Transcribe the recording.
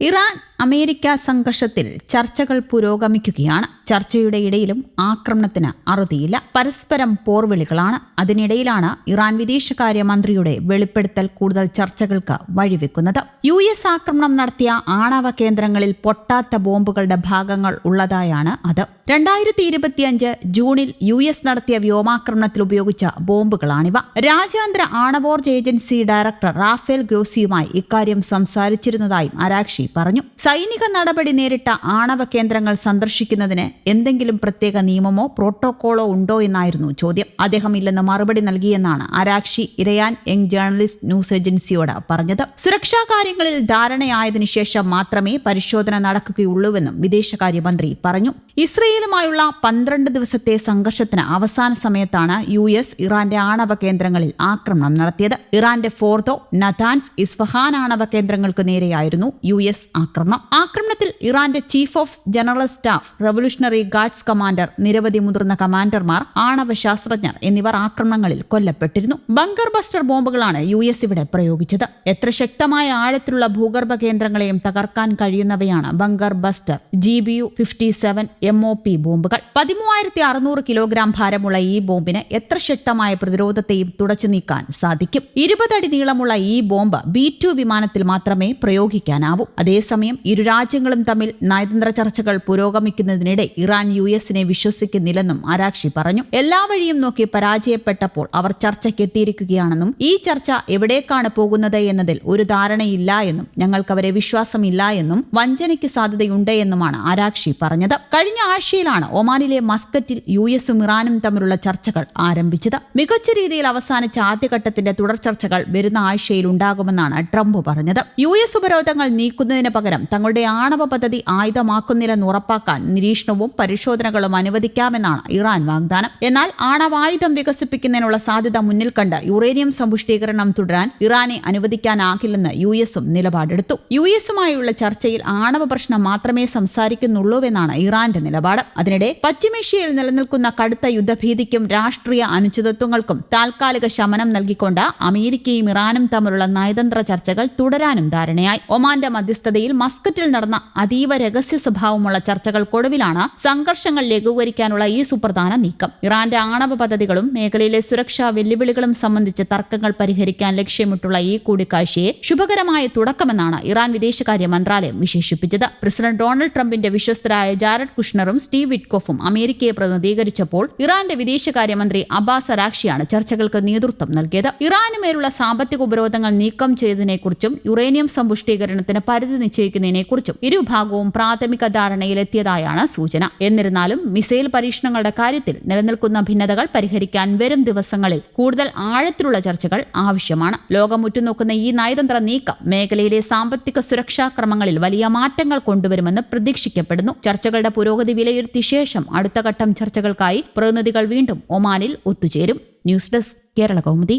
Iran America സംഘർഷത്തിൽ ചർച്ചകൾ പുരോഗമിക്കുകയാണ്. ചർച്ചയുടെ ഇടയിലും ആക്രമണത്തിന് അറുതിയില്ല. പരസ്പരം പോർവിളികളാണ്. അതിനിടയിലാണ് ഇറാൻ വിദേശകാര്യമന്ത്രിയുടെ വെളിപ്പെടുത്തൽ കൂടുതൽ ചർച്ചകൾക്ക് വഴിവെക്കുന്നത്. യു എസ് ആക്രമണം നടത്തിയ ആണവ കേന്ദ്രങ്ങളിൽ പൊട്ടാത്ത ബോംബുകളുടെ ഭാഗങ്ങൾ ഉള്ളതായാണ് അത്. രണ്ടായിരത്തി ഇരുപത്തിയഞ്ച് ജൂണിൽ യു എസ് നടത്തിയ വ്യോമാക്രമണത്തിൽ ഉപയോഗിച്ച ബോംബുകളാണിവ. രാജ്യാന്തര ആണവോർജ ഏജൻസി ഡയറക്ടർ റാഫേൽ ഗ്രോസിയുമായി ഇക്കാര്യം സംസാരിച്ചിരുന്നതായും അരാക്ഷി പറഞ്ഞു. സൈനിക നടപടി നേരിട്ട ആണവ കേന്ദ്രങ്ങൾ സന്ദർശിക്കുന്നതിന് എന്തെങ്കിലും പ്രത്യേക നിയമമോ പ്രോട്ടോകോളോ ഉണ്ടോ എന്നായിരുന്നു ചോദ്യം. അദ്ദേഹം ഇല്ലെന്ന് മറുപടി നൽകിയെന്നാണ് Araghchi Iran young journalist news ഏജൻസിയോട് പറഞ്ഞത്. സുരക്ഷാ കാര്യങ്ങളിൽ ധാരണയായതിനു ശേഷം മാത്രമേ പരിശോധന നടക്കുകയുള്ളൂവെന്നും വിദേശകാര്യമന്ത്രി പറഞ്ഞു. ഇസ്രയേലുമായുള്ള പന്ത്രണ്ട് ദിവസത്തെ സംഘർഷത്തിന് അവസാന സമയത്താണ് യു എസ് ഇറാന്റെ ആണവ കേന്ദ്രങ്ങളിൽ ആക്രമണം നടത്തിയത്. ഇറാന്റെ ഫോർദോ നഥാൻസ് ഇസ്ഫഹാൻ ആണവ കേന്ദ്രങ്ങൾക്ക് നേരെയായിരുന്നു യു എസ് ആക്രമണം. ആക്രമണത്തിൽ ഇറാന്റെ chief of general staff revolutionary guards commander നിരവധി മുതിർന്ന കമാൻഡർമാർ ആണവ ശാസ്ത്രജ്ഞർ എന്നിവർ ആക്രമണങ്ങളിൽ കൊല്ലപ്പെട്ടിരുന്നു. ബങ്കർ ബസ്റ്റർ ബോംബുകളാണ് യു എസ് ഇവിടെ പ്രയോഗിച്ചത്. എത്ര ശക്തമായ ആഴത്തിലുള്ള ഭൂഗർഭ കേന്ദ്രങ്ങളെയും തകർക്കാൻ കഴിയുന്നവയാണ് bunker buster G B U fifty seven M O P ബോംബുകൾ. പതിമൂവായിരത്തി അറുന്നൂറ് കിലോഗ്രാം ഭാരമുള്ള ഈ ബോംബിന് എത്ര ശക്തമായ പ്രതിരോധത്തെയും തുടച്ചു നീക്കാൻ സാധിക്കും? ഇരുപതടി നീളമുള്ള ഈ ബോംബ് ബി ടു വിമാനത്തിൽ മാത്രമേ പ്രയോഗിക്കാനാവൂ. അതേസമയം ഇരു രാജ്യങ്ങളും തമ്മിൽ നയതന്ത്ര ചർച്ചകൾ പുരോഗമിക്കുന്നതിനിടെ ഇറാൻ യു എസിനെ വിശ്വസിക്കുന്നില്ലെന്നും അരാക്ഷി പറഞ്ഞു. എല്ലാ വഴിയും നോക്കി പരാജയപ്പെട്ടപ്പോൾ അവർ ചർച്ചയ്ക്ക് എത്തിയിരിക്കുകയാണെന്നും ഈ ചർച്ച എവിടേക്കാണ് പോകുന്നത് എന്നതിൽ ഒരു ധാരണയില്ല എന്നും ഞങ്ങൾക്ക് അവരെ വിശ്വാസമില്ല എന്നും വഞ്ചനയ്ക്ക് സാധ്യതയുണ്ട് എന്നുമാണ് ആരാക്ഷി പറഞ്ഞത്. കഴിഞ്ഞ ആഴ്ചയിലാണ് ഒമാനിലെ മസ്കറ്റിൽ യു എസും ഇറാനും തമ്മിലുള്ള ചർച്ചകൾ ആരംഭിച്ചത്. മികച്ച രീതിയിൽ അവസാനിച്ച ആദ്യഘട്ടത്തിന്റെ തുടർ ചർച്ചകൾ വരുന്ന ആഴ്ചയിൽ ഉണ്ടാകുമെന്നാണ് ട്രംപ് പറഞ്ഞത്. യു എസ് ഉപരോധങ്ങൾ നീക്കുന്നതിന് പകരം തങ്ങളുടെ ആണവ പദ്ധതി ആയുധമാക്കുന്നില്ലെന്ന് ഉറപ്പാക്കാൻ നിരീക്ഷണവും പരിശോധനകളും അനുവദിക്കാമെന്നാണ് ഇറാൻ വാഗ്ദാനം. എന്നാൽ ആണവായുധം വികസിപ്പിക്കുന്നതിനുള്ള സാധ്യത മുന്നിൽ കണ്ട് യുറേനിയം സമ്പുഷ്ടീകരണം തുടരാൻ ഇറാനെ അനുവദിക്കാനാകില്ലെന്ന് യു എസും നിലപാടെടുത്തു. യു എസുമായുള്ള ചർച്ചയിൽ ആണവ പ്രശ്നം മാത്രമേ സംസാരിക്കുന്നുള്ളൂവെന്നാണ് ഇറാന്റെ നിലപാട്. അതിനിടെ പശ്ചിമേഷ്യയിൽ നിലനിൽക്കുന്ന കടുത്ത യുദ്ധഭീതിക്കും രാഷ്ട്രീയ അനുചിതത്വങ്ങൾക്കും താൽക്കാലിക ശമനം നൽകിക്കൊണ്ട് അമേരിക്കയും ഇറാനും തമ്മിലുള്ള നയതന്ത്ര ചർച്ചകൾ തുടരാനും ധാരണയായി. ഒമാന്റെ മധ്യസ്ഥതയിൽ മസ്കറ്റിൽ നടന്ന അതീവ രഹസ്യ സ്വഭാവമുള്ള ചർച്ചകൾക്കൊടുവിലാണ് സംഘർഷങ്ങൾ ലഘൂകരിക്കാനുള്ള ഈ സുപ്രധാന നീക്കം. ഇറാന്റെ ആണവ പദ്ധതികളും മേഖലയിലെ സുരക്ഷാ വെല്ലുവിളികളും സംബന്ധിച്ച് തർക്കങ്ങൾ പരിഹരിക്കാൻ ലക്ഷ്യമിട്ടുള്ള ഈ കൂടിക്കാഴ്ചയെ ശുഭകരമായ തുടക്കമെന്നാണ് ഇറാൻ വിദേശകാര്യ മന്ത്രാലയം വിശേഷിപ്പിച്ചത്. പ്രസിഡന്റ് ഡൊണാൾഡ് ട്രംപിന്റെ വിശ്വസ്തരായ ജാരഡ് കുഷ്ണറും സ്റ്റീവ് വിറ്റ്കോഫും അമേരിക്കയെ പ്രതിനിധീകരിച്ചപ്പോൾ ഇറാന്റെ വിദേശകാര്യമന്ത്രി അബ്ബാസ് അരാക്ഷിയാണ് ചർച്ചകൾക്ക് നേതൃത്വം നൽകിയത്. ഇറാനുമേലുള്ള സാമ്പത്തിക ഉപരോധങ്ങൾ നീക്കം ചെയ്തതിനെക്കുറിച്ചും യുറേനിയം സമ്പുഷ്ടീകരണത്തിന് പരിധി നിശ്ചയിക്കുന്നതിനെക്കുറിച്ചും ഇരുഭാഗവും പ്രാഥമിക ധാരണയിലെത്തിയതായാണ് സൂചന. എന്നിരുന്നാലും മിസൈൽ പരീക്ഷണങ്ങളുടെ കാര്യത്തിൽ നിലനിൽക്കുന്ന ഭിന്നതകൾ പരിഹരിക്കാൻ വരും ദിവസങ്ങളിൽ കൂടുതൽ ആഴത്തിലുള്ള ചർച്ചകൾ ആവശ്യമാണ്. ലോകം ഉറ്റുനോക്കുന്ന ഈ നയതന്ത്ര നീക്കം മേഖലയിലെ സാമ്പത്തിക സുരക്ഷാ ക്രമങ്ങളിൽ വലിയ മാറ്റങ്ങൾ കൊണ്ടുവരുമെന്ന് പ്രതീക്ഷിക്കപ്പെടുന്നു. ചർച്ചകളുടെ പുരോഗതി വിലയിരുത്തിയ ശേഷം അടുത്ത ഘട്ടം ചർച്ചകൾക്കായി പ്രതിനിധികൾ വീണ്ടും ഒമാനിൽ ഒത്തുചേരും. News desk Kerala Kaumudi.